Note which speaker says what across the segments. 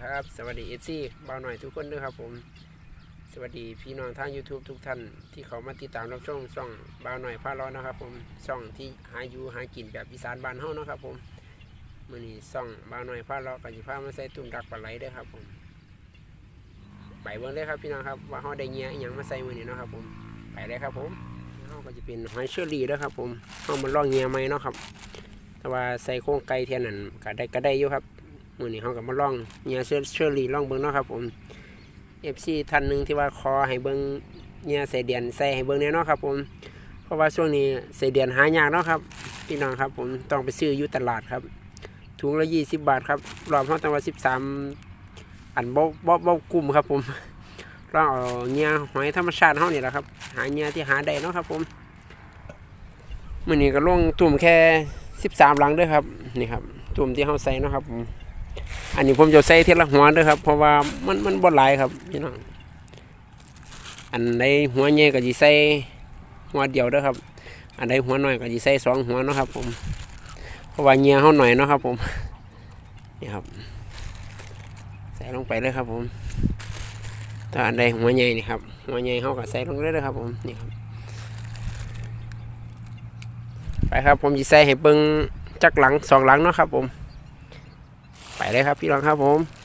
Speaker 1: ครับ สวัสดีเอซี่บ่าวหน่อยทุกคนด้วยครับผม สวัสดีพี่น้องทาง YouTube ทุกท่านที่เขามาติดตามรับชมช่องบ่าวหน่อยพาร้อนนะครับ ผมช่องที่หาอยู่หากินแบบอีสานบ้านเฮานะครับ ผมมือนี้ช่องบ่าวหน่อยพาร้อนกับสิพามาใส่ตุ่มดักปลาไหลด้อครับ ผมไปเบิ่งเลยครับพี่น้องครับว่าเฮาได้เงี้ยอหยังมาใส่มือนี้เนาะครับ ผมไปเลยครับ ผมเฮาก็จะเป็นหอยเชอรี่เด้อครับ ผมเฮามาลองเงี้ยใหมเนาะครับ แต่ว่าใส่โครงไก่เทียนนั่นก็ได้ก็ได้อยู่ครับ มือนี้เขาก็มาลองเนียเชอเชอรี่ล่องเบิ้งเนาะครับผมเอฟซีท่านหนึ่งที่ว่าคอให้เบิ้งเนียใส่เดียนใส่ให้เบิ้งเนี่ยเนาะครับผมเพราะว่าช่วงนี้ใส่เดียนหายากเนาะครับพี่น้องครับผมต้องไปซื้ออยู่ตลาดครับถุงละยี่สิบบาทครับรอบห้องตั้งว่าสิบสามอันบ่บ่บ่กลุ่มครับผมลองเอาเนียหอยธรรมชาติเฮานี่แหละครับ หาเนียที่หาได้เนาะครับผมมือนี้ก็ลงตุ่มแค่สิบสามหลังด้วยครับนี่ครับตุ่มที่เฮาใส่เนาะครับผม อันนี้ผมจะใส่ทีละหัวด้วยครับ เพราะว่ามันมันบ่หลายครับพี่น้องอันใดหัวใหญ่ก็สิใส่หัวเดียวด้อครับ อันใดหัวน้อยก็สิใส่สองหัวนะครับ ผม เพราะว่าเงียเฮาหน่อยนะครับ ผมนี่ครับ ใส่ลงไปเลยครับ ผมถ้าอันใดหัวใหญ่นี่ครับหัวใหญ่เฮาก็ใส่ลงเลยเด้อครับ ผมนี่ครับไปครับ ผมสิใส่ให้เบิ่งจักหลังสองหลังเนาะครับ ผม เลยครับพี่รองครับผม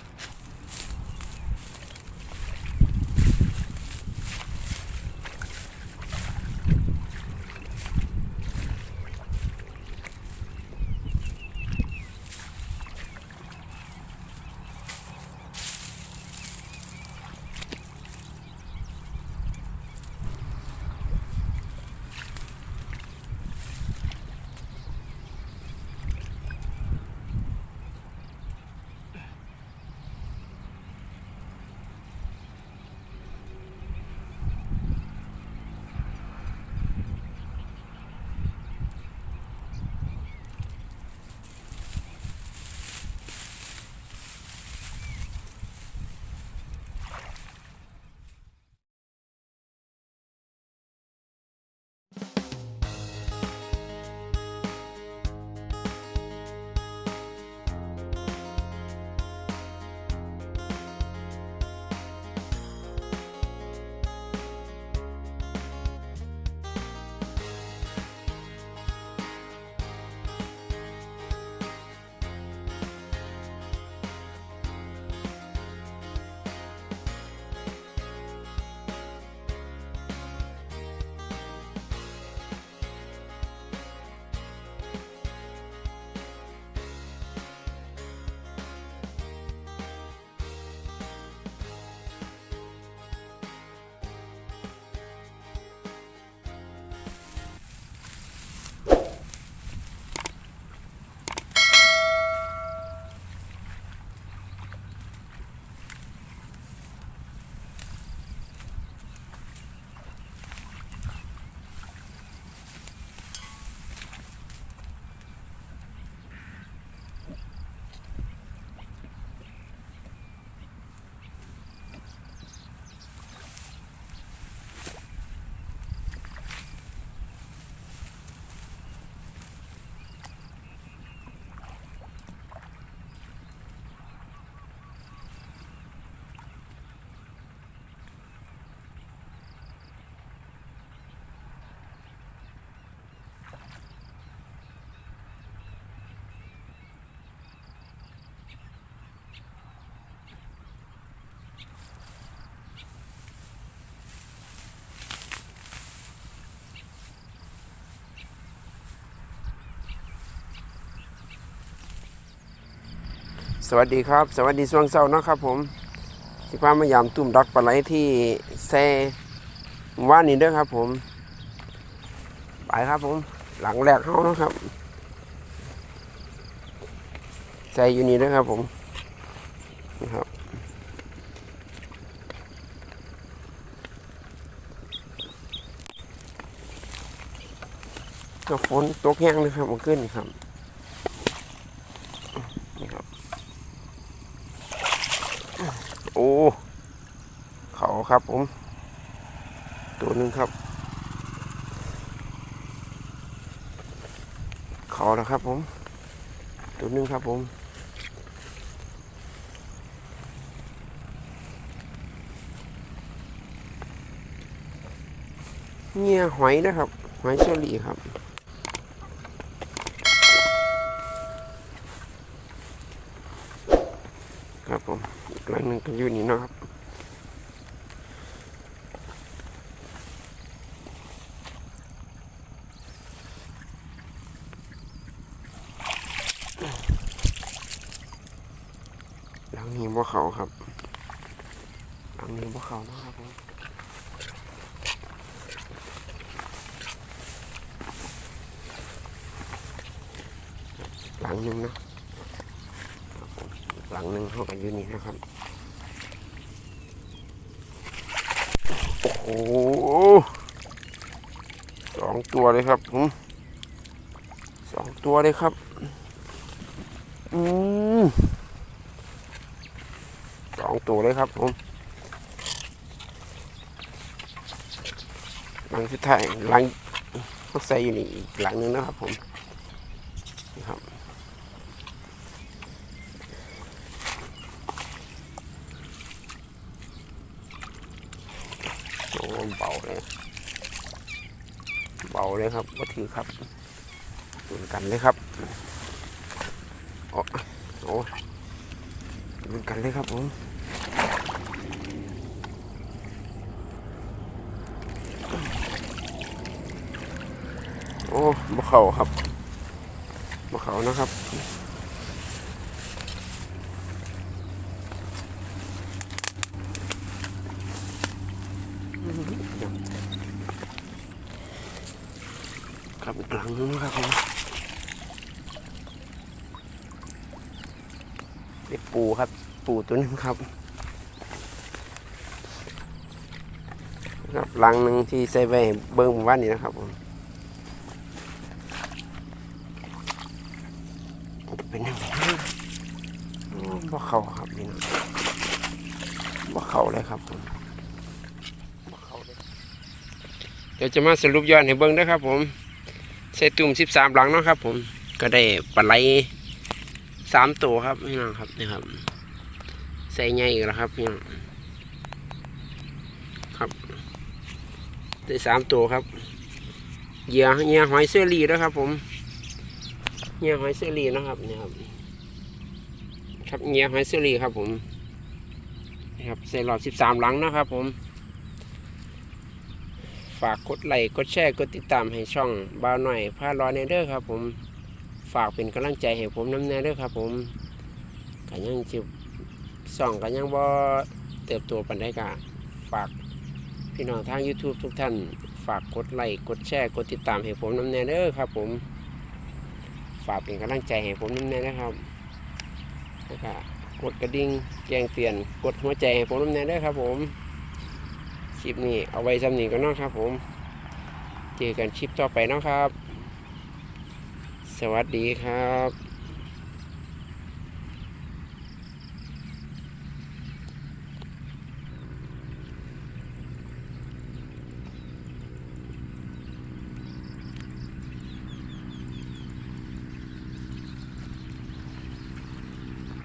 Speaker 1: สวัสดีครับ สวัสดีช่วงเช้านะครับผมสิพามายามตุ่มดักปลาไหลที่แซ่ว่านนี่เด้อครับผมไปครับผม หลังแรกเขานะครับใส่อยู่นี่เด้อครับผมนี่ครับก็ฝนตกแห้งเลยครับมันขึ้นครับ โอ้เขาครับผม ตัวหนึ่งครับ เขาแล้วครับผม ตัวหนึ่งครับผมเงี่ยหอยนะครับ หอยโซลี่ครับ อยู่นี่เนาะครับหลังนี้บ่เขาครับหลังนี้บ่เขานะครับผมหลังนึงนะหลังนึงเขากันอยู่นี่นะครับ อ้สองตัวเลยครับผมสองตัวเลยครับ อืมสองตัวเลยครับผมหลังสุดท้ายหลังเขาใส่อยู่นี่อีกหลังหนึงนะครับผมนี่ครับ เบาเลย เบาเลยครับก็ถือครับเหมือนกันเลยครับโอ้โอ้เหมือนกันเลยครับผมโอ้บ่เขาครับบ่เขานะครับ ครับอีกหลังนึงครับผมเป็นปูครับ ปูตัวนึงครับครับหลังหนึ่งที่ใส่ไว้เบิ้งหมู่บ้านนี้นะครับผมเป็นยังไงบ่เข่าครับนี่นะบ่เข่าเลยครับผมบ่เข่าเลยเดี๋ยวจะมาสรุปย้อนให้เบิ่งนะครับผม ใส่ตุ่มสิบสามหลังเนาะครับ ผมก็ได้ปลาไหลสามตัวครับพี่น้องครับนี่ครับ ใส่ใหญ่อีกแล้วครับพี่น้องครับได้สามตัวครับเหยื่อเหยื่อหอยเสื้อรีนะครับ ผมเงี้ยหอยเซอรีนะครับนี่ครับครับเงี้ยหอยเซอรีครับ ผมนี่ครับใส่หลอดสิบสามหลังนะครับ ผม ฝากกดไลค์กดแชร์กดติดตามให้ช่องบ่าวหน่อยพารอเนเดอครับ ผมฝากเป็นกำลังใจให้ผมน้ำแน่เด้อครับ ผมกันยังจิบส่องกันยังบ่เติบโตปันได้กะฝากพี่น้องทาง YouTube ทุกท่าน ฝากกดไลค์กดแชร์กดติดตามให้ผมน้ำแน่เด้อครับ ผม ฝากเป็นกำลังใจให้ผมนิดนึงนะครับแล้วก็กดกระดิ่งแจ้งเตือนกดหัวใจให้ผมนิดนึงด้วยครับ ผม คลิปนี้เอาไว้สำนีกันเนาะครับ ผม เจอกันคลิปต่อไปเนาะครับ สวัสดีครับ